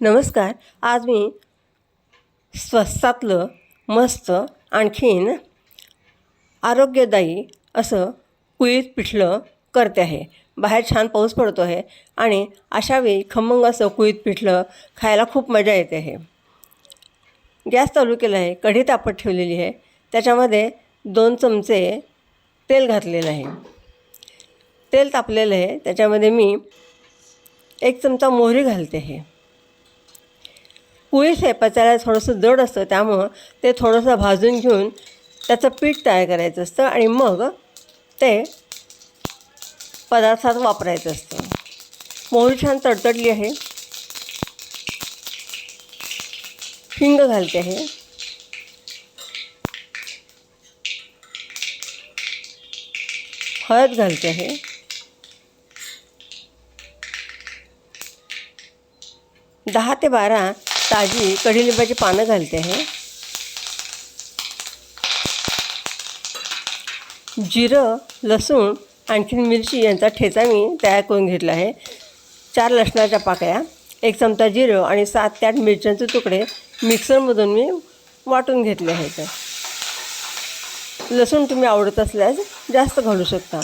नमस्कार. आज मी स्वस्तातलं मस्त आणखीन आरोग्यदायी असं कुळीत पिठलं करते आहे. बाहेर छान पाऊस पडतो आहे आणि अशावेळी खमंग असं कुळीत पिठलं खायला खूप मजा येते आहे. गॅस चालू केला आहे. कढी तापत ठेवलेली आहे. त्याच्यामध्ये दोन चमचे तेल घातलेलं आहे. तेल तापलेलं आहे. त्याच्यामध्ये मी एक चमचा मोहरी घालते आहे. पोळी हे थोडंसं जड असतं त्यामुळं ते थोडंसं भाजून घेऊन त्याचं पीठ तयार करायचं असतं आणि मग ते पदार्थात वापरायचं असतं. मोहरी छान तडतडली आहे. हिंग घालते आहे. हळद घालते आहे. दहा ते बारा ताजी कढीलिंबाची पानं घालते आहे जिरं लसूण आणखीन मिरची यांचा ठेचा मी तयार करून घेतला आहे. चार लसणाच्या पाकळ्या एक चमचा जिरं आणि सात ते आठ मिरच्यांचे तुकडे मिक्सरमधून मी वाटून घेतले आहेत. लसूण तुम्ही आवडत असल्यास जास्त घालू शकता.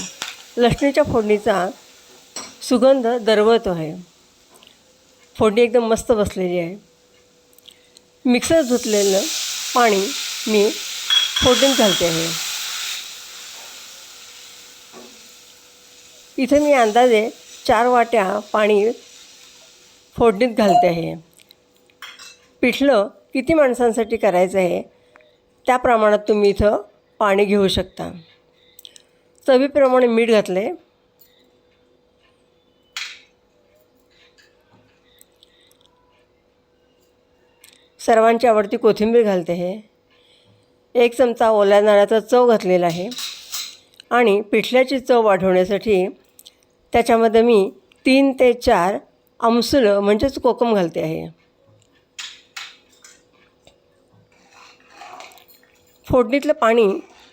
लसणीच्या फोडणीचा सुगंध दरवळतो आहे. फोडणी एकदम मस्त बसलेली आहे. मिक्सर धुतलेलं पाणी मी फोडणीत घालते आहे. इथे मी अंदाजे चार वाट्या पाणी फोडणीत घालते आहे. पिठलं किती माणसांसाठी करायचं आहे त्या प्रमाणात तुम्ही इथं पाणी घेऊ शकता. चवीप्रमाणे मीठ घातले सर्वांची आवडती कोथिंबीर घालते आहे एक चमचा ओल्या नारळाचा चव घातलेला आहे. आणि पिठल्याची चव वाढवण्यासाठी त्याच्यामध्ये मी तीन ते चार आमसुलं म्हणजेच कोकम घालते आहे. फोडणीतलं पाणी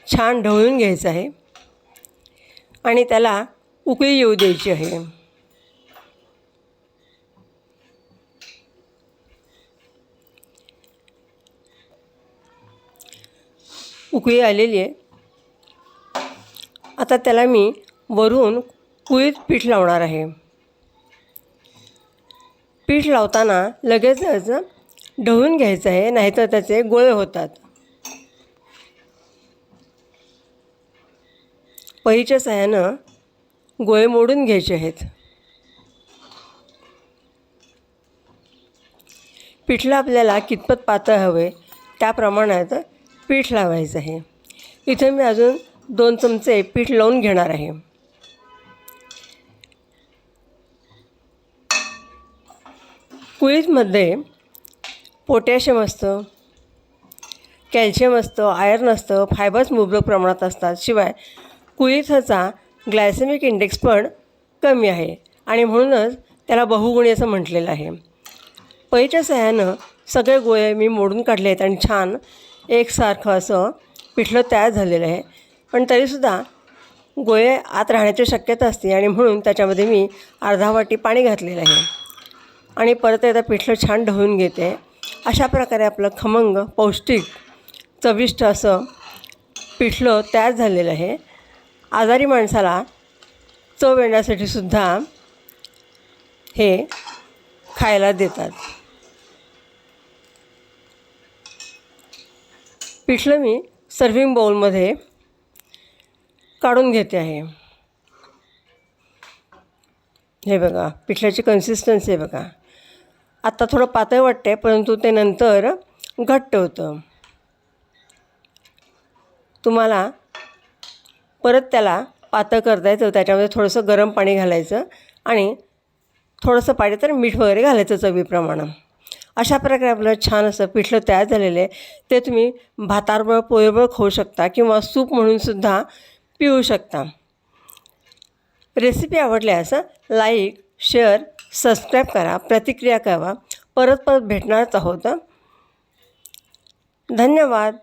छान ढवळून घ्यायचं आहे. आणि त्याला उकळी येऊ द्यायची आहे. उकळी आलेली आहे. आता त्याला मी वरून कुळीत पीठ लावणार आहे. पीठ लावताना लगेचच ढवळून घ्यायचं आहे नाहीतर त्याचे गोळे होतात. पहीच्या सहाय्यानं गोळे मोडून घ्यायचे आहेत. पिठलं आपल्याला कितपत पातळ हवे त्या प्रमाणात पीठ लावायचं आहे. इथे मी अजून दोन चमचे पीठ लावून घेणार आहे. कुळीतमध्ये पोटॅशियम असतं कॅल्शियम असतं आयर्न असतं फायबर्स मुबलक प्रमाणात असतात. शिवाय कुळीथाचा ग्लायसेमिक इंडेक्स पण कमी आहे आणि म्हणूनच त्याला बहुगुणी असं म्हटलेलं आहे. पैच्या सहाय्यानं सगळे गोळे मी मोडून काढले आहेत आणि छान एकसारखं असं पिठलं तयार झालेलं आहे. पण तरीसुद्धा गोळे आत राहण्याची शक्यता असते आणि म्हणून त्याच्यामध्ये मी अर्धा वाटी पाणी घातलेलं आहे. आणि परत एकदा पिठलं छान ढवळून घेते. अशा प्रकारे आपलं खमंग पौष्टिक चविष्ट असं पिठलं तयार झालेलं आहे. आजारी माणसाला चव येण्यासाठी सुद्धा हे खायला देतात. पिठलं मी सर्विंग बाऊलमध्ये काढून घेते आहे. हे बघा पिठल्याची कन्सिस्टन्सी आहे बघा. आत्ता थोडं पातळ वाटते परंतु ते नंतर घट्ट होतं. तुम्हाला परत त्याला पातळ करता येतं त्याच्यामध्ये थोडंसं गरम पाणी घालायचं आणि थोडंसं पाणी तर मीठ वगैरे घालायचं चवीप्रमाणे. अशा प्रकारे आपलं छान असं पिठलं तयार झालेलं आहे. ते तुम्ही भातारबळ पोळीबळ खाऊ शकता किंवा सूप म्हणूनसुद्धा पिऊ शकता. रेसिपी आवडल्यास लाईक शेअर सबस्क्राईब करा प्रतिक्रिया करा. परत परत भेटणारच आहोत. धन्यवाद.